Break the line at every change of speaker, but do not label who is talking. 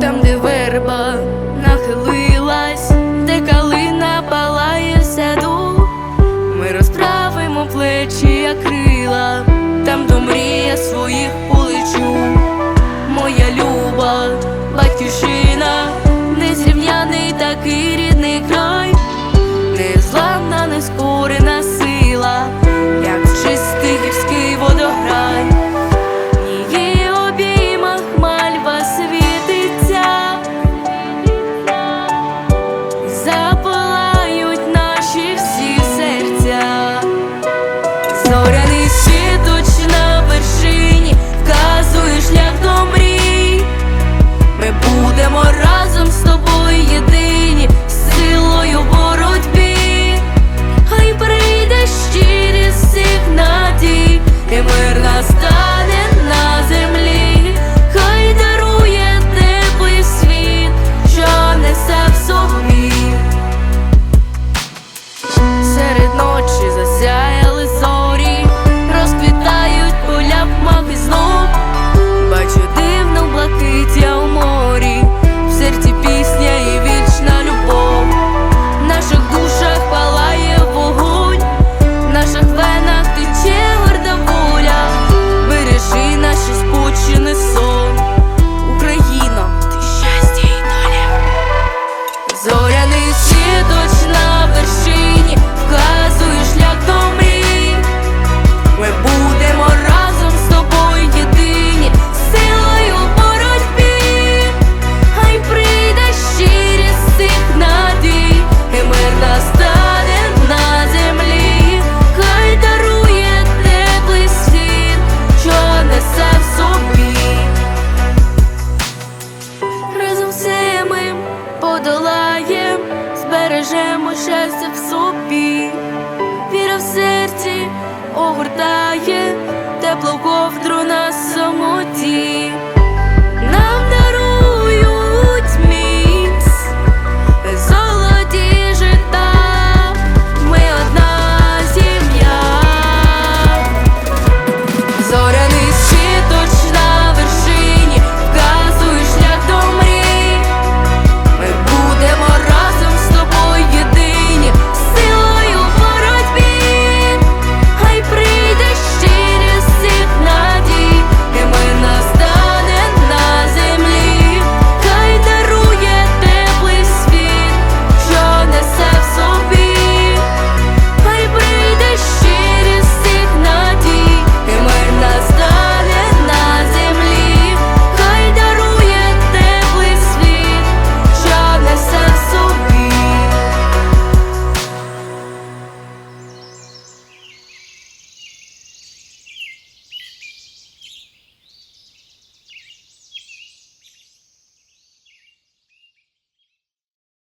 Там, де верба нахили. Nora бережемо щастя в собі, віра в серці огортає тепло ковдру на самоті.